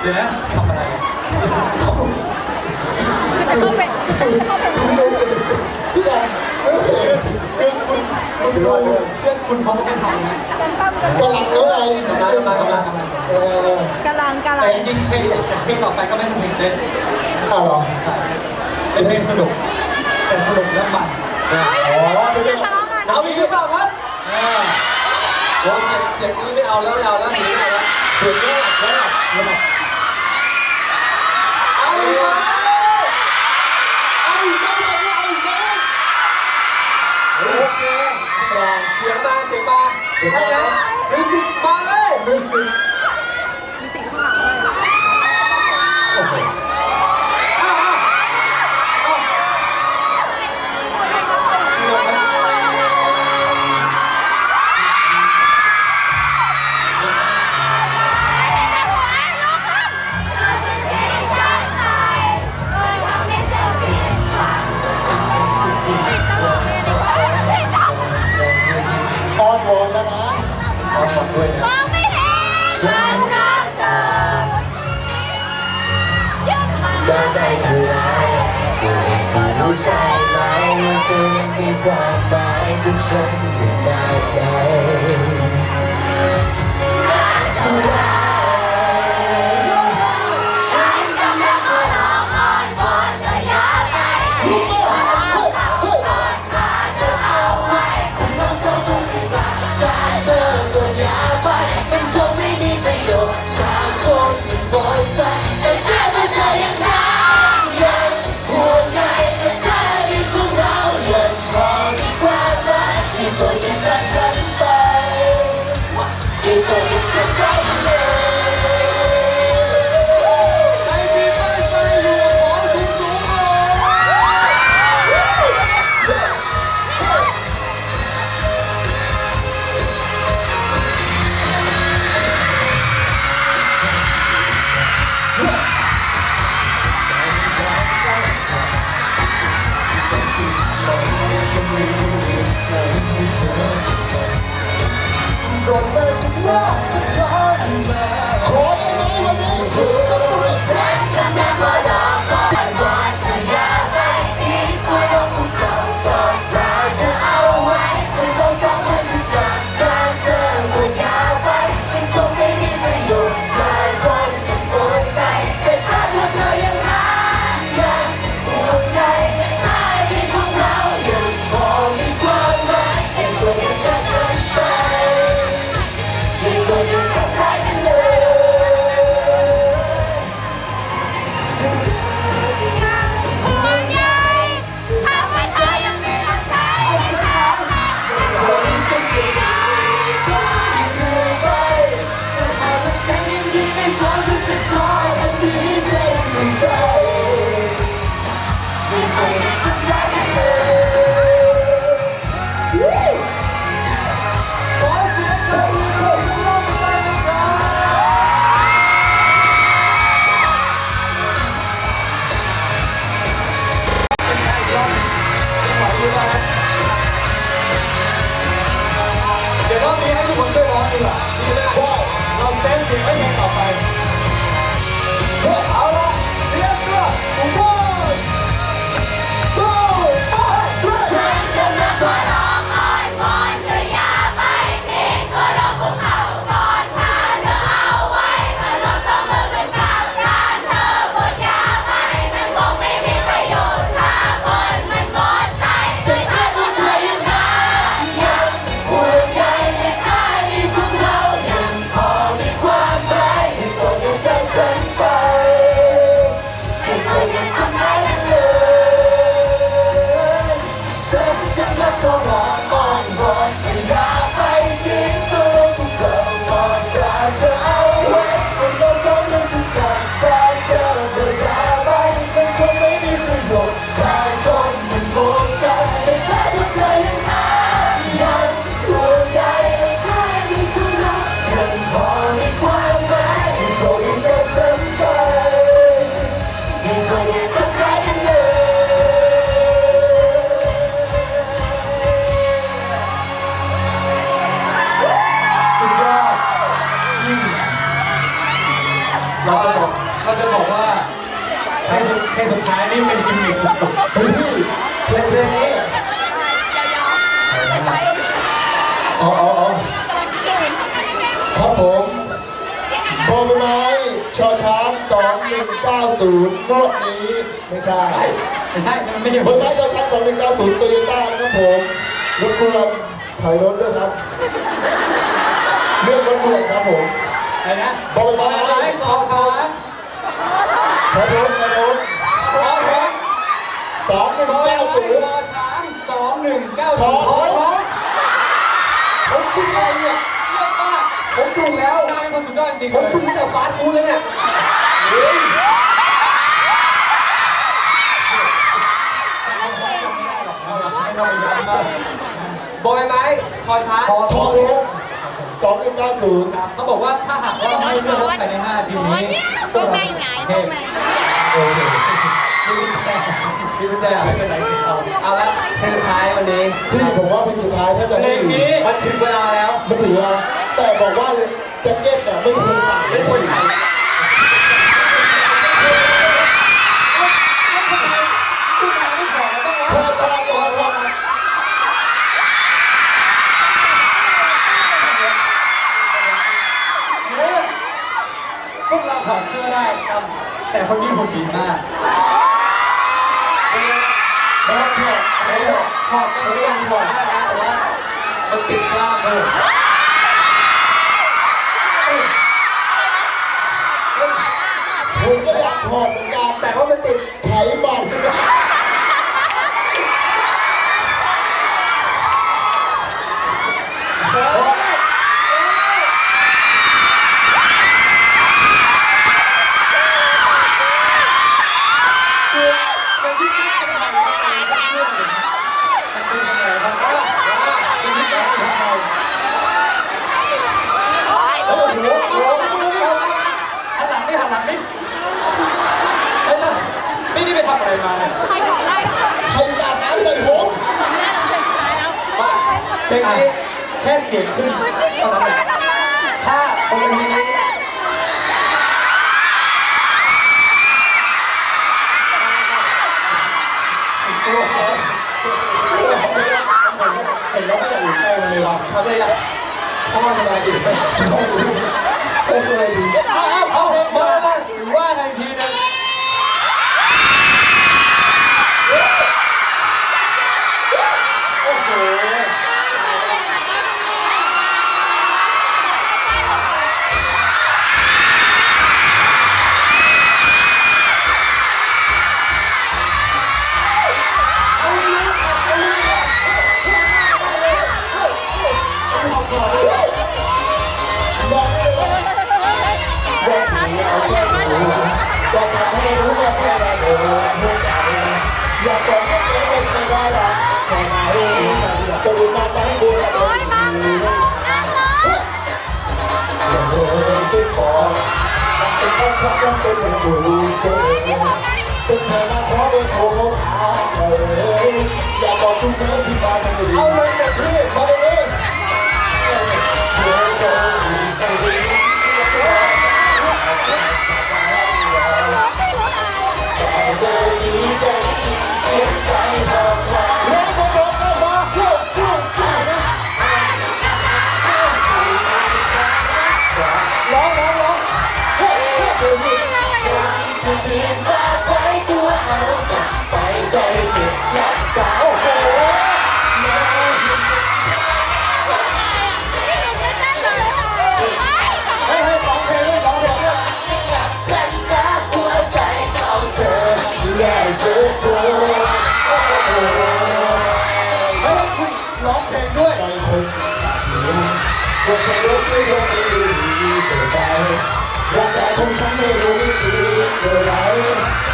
เดี๋ยวนะทำอะไรจะเข้าไปจะเข้าไปพี่ดำเอ้ยคือคุณคุณดูเพื่อนคุณเขาก็ไม่ทำนะกันตั้มกันกำลังเท่าไหร่กำลังกำลังกำลังกำลังเออกำลังกำลัแต่งจริงๆเพลงเพลงต่อไปก็ไม่ใช่เพลงเต้นอ้าวเหรอใช่เป็นเพลงสนุก แต่สนุกและมันอ๋อเป็นเรื่องทะเลาะกันเอาอีกหรือเปล่าครับเออโอ้เสียงเสียงนี้ไม่เอาแล้วไม่เอาแล้วหนีไม่เอาแล้วเสียงแออนวอนแล้วนะเอาหมดด้วยนะมองไม่เห็นฉันรักเธอยืดมาได้ได้เท่าไรเธอก็รู้ใช่ไหมว่าเธอยังมีความหมายกับฉันขนาดไหนเท่าไร Come on. ลงสุดเพลงสุดท้ายนี่เป็นกิมมิคสุดเฮ้ยพี่เพลงเพลงนี้ยาวๆไปอ๋ออ๋ออ๋อครับผมบอลไม้ชอช้าง2190งวดนี้ไม่ใช่ๆไม่ใช่มันไม่ใช่บอลไม้ชอช้าง2190โตโยต้านะครับผมรถกวนถอยรถด้วยครับเรื่องรถด่วนครับผมอะไรนะบอลไม้ให้ชอช้าง ถอยรถถอยรถ ชอช้าง สองหนึ่งเก้าศูนย์ ชอช้างสองหนึ่งเก้า ถ ศู อน ย์ ถอนผมคิดอะไรเนี่ย เยี่ยมมาก ผมถูกแล้ว นายเป็นคนสุดยอด จริงๆผมถูกตั้งแต่ฟาสต์ฟู้ดแล้วเนี่ยเฮ้ยไม่ต้องไปย้ำมากบอยไม้ชอช้างพอถทออนรถสองหนึ่งเก้าศูนย์ครับเขาบอกว่าถ้าหากว่าไม่เลือกรถภายใน5ทีมนี้พวกเราเทพโอเคมีกุญแจมีกุญแจไม่เป็นไรเอาเอาละเพลงสุดท้ายวันนี้พี่ผมว่าเพลงสุดท้ายถ้าจะเพลให้งนี้มันถึงเวลาแล้ว มันถึงเวลาแต่บอกว่าแจ็คเก็ตเนี่ยไม่ค วรใส่ไม่ควรใส่ผู้นายไม่อแล้วต้องพว่าอนพวกเราถอดเสื้อได้ครับแต่คนนี้หุ่นดีมากแล้วก็ถอดแล้วก็ถอดกันเรื่ออยางกถอมากนะแต่ว่ามันติดกล้ามครับ ถอดเหมือนกันแต่ว่ามันติดไขมันโอ้โหหันหลังนี่หันหลังนี่เฮ้ยนะนี่นี่ไปทำอะไรมาเนี่ย ใครขอได้ ใครสาดน้ำใส่ผม ไม่ได้เราเป็นสุดท้ายแล้ว มา เพลงนี้แค่เสียงขึ้นเท่านั้นแหละถ้าบนเวทีนี้เห็นแล้วไม่อยากอยู่ใกล้มันเลยวะทำอะไรอะพ่อสบายดีโอ้ยเอาเอาเอา เป็นคนขับรถเป็นคนดูเจนเธอมาขอเบอร์โทร ของฉันไม่รู้วิธีเมื่อไร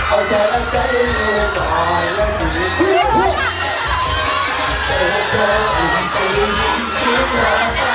เอาใจเอาใจยังอยู่ก่อนแล้วดีเพื่อเธอเธอถึงจะได้ยินเสียงร้องสายแต่